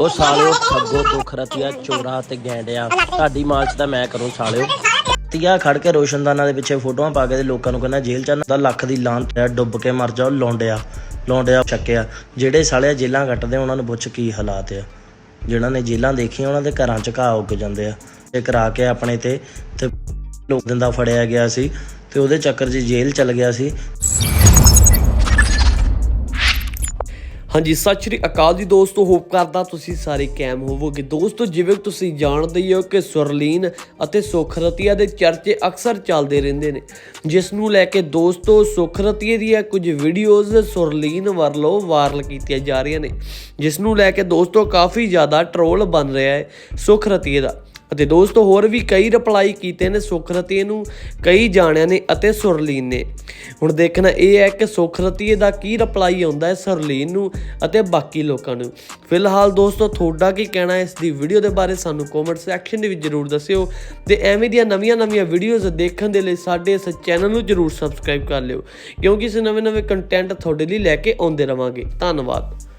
ਉਹ ਸਾਲਿਓ ਠੱਗੋ ਦੁੱਖ ਰਤੀਆ, ਚੋਰਾ ਤੇ ਗੈਂਡਿਆ। ਤੁਹਾਡੀ ਮਾਲਚ ਤਾਂ ਮੈਂ ਕਰੂੰ ਸਾਲਿਓ। ਤੀਆ ਖੜ ਕੇ ਰੋਸ਼ਨਦਾਨਾਂ ਦੇ ਪਿੱਛੇ ਫੋਟੋਆਂ ਪਾ ਕੇ ਤੇ ਲੋਕਾਂ ਨੂੰ ਕਹਿੰਦਾ, ਜੇਲ੍ਹ ਚ ਨਾ ਲੱਖ ਦੀ ਲਾਂਤ ਡੁੱਬ ਕੇ ਮਰ ਜਾਓ, ਲੌਂਡਿਆ ਲੌਂਡਿਆ, ਚੱਕਿਆ। ਜਿਹੜੇ ਸਾਲਿਆ ਜੇਲਾਂ ਕੱਟਦੇ ਉਹਨਾਂ ਨੂੰ ਪੁੱਛ ਕੀ ਹਾਲਾਤ ਆ। ਜਿਨ੍ਹਾਂ ਨੇ ਜੇਲਾਂ ਦੇਖੀਆਂ, ਉਹਨਾਂ ਦੇ ਘਰਾਂ ਚ ਘਾਹ ਉੱਗ ਜਾਂਦੇ ਆ। ਤੇ ਕਰਾ ਕੇ ਆਪਣੇ ਤੇ ਤੇ ਲੋਕ ਦਿੰਦਾ ਫੜਿਆ ਗਿਆ ਸੀ, ਤੇ ਉਹਦੇ ਚੱਕਰ 'ਚ ਜੇਲ੍ਹ ਚਲ ਗਿਆ ਸੀ। ਹਾਂਜੀ, ਸਤਿ ਸ਼੍ਰੀ ਅਕਾਲ ਜੀ ਦੋਸਤੋ ਹੋਪ ਕਰਦਾ ਤੁਸੀਂ ਸਾਰੇ ਕੈਮ ਹੋਵੋਗੇ। ਦੋਸਤੋ, ਜਿਵੇਂ ਤੁਸੀਂ ਜਾਣਦੇ ਹੀ ਹੋ ਕਿ ਸੁਰਲੀਨ ਅਤੇ ਸੁਖਰਤੀਆ ਦੇ ਚਰਚੇ ਅਕਸਰ ਚੱਲਦੇ ਰਹਿੰਦੇ ਨੇ। ਜਿਸ ਨੂੰ ਲੈ ਕੇ ਦੋਸਤੋ ਸੁਖਰਤੀਏ ਦੀਆਂ ਕੁਝ ਵੀਡੀਓਜ਼ ਸੁਰਲੀਨ ਵੱਲੋਂ ਵਾਇਰਲ ਕੀਤੀਆਂ ਜਾ ਰਹੀਆਂ ਨੇ। ਜਿਸ ਨੂੰ ਲੈ ਕੇ ਦੋਸਤੋ, ਕਾਫੀ ਜ਼ਿਆਦਾ ਟ੍ਰੋਲ ਬਣ ਰਿਹਾ ਹੈ ਸੁਖਰਤੀਏ ਦਾ। ਅਤੇ ਦੋਸਤੋ, ਹੋਰ ਵੀ ਕਈ ਰਿਪਲਾਈ ਕੀਤੇ ਨੇ ਸੁਖਰਤੀਏ ਨੂੰ, ਕਈ ਜਾਣਿਆਂ ਨੇ ਅਤੇ ਸੁਰਲੀਨ ਨੇ। ਹੁਣ ਦੇਖਣਾ ਇਹ ਹੈ ਕਿ ਸੁਖਰਤੀਏ ਦਾ ਕੀ ਰਿਪਲਾਈ ਆਉਂਦਾ ਹੈ ਸੁਰਲੀਨ ਨੂੰ ਅਤੇ ਬਾਕੀ ਲੋਕਾਂ ਨੂੰ। ਫਿਲਹਾਲ ਦੋਸਤੋ, ਤੁਹਾਡਾ ਕੀ ਕਹਿਣਾ ਹੈ ਇਸ ਦੀ ਵੀਡੀਓ ਦੇ ਬਾਰੇ ਸਾਨੂੰ ਕਮੈਂਟ ਸੈਕਸ਼ਨ ਦੇ ਵਿੱਚ ਜਰੂਰ ਦੱਸਿਓ ਤੇ ਐਵੇਂ ਦੀਆਂ ਨਵੀਆਂ-ਨਵੀਆਂ ਵੀਡੀਓਜ਼ ਦੇਖਣ ਦੇ ਲਈ ਸਾਡੇ ਇਸ ਚੈਨਲ ਨੂੰ ਜਰੂਰ ਸਬਸਕ੍ਰਾਈਬ ਕਰ ਲਿਓ, ਕਿਉਂਕਿ ਇਸ ਨਵੇਂ-ਨਵੇਂ ਕੰਟੈਂਟ ਤੁਹਾਡੇ ਲਈ ਲੈ ਕੇ ਆਉਂਦੇ ਰਵਾਂਗੇ। ਧੰਨਵਾਦ।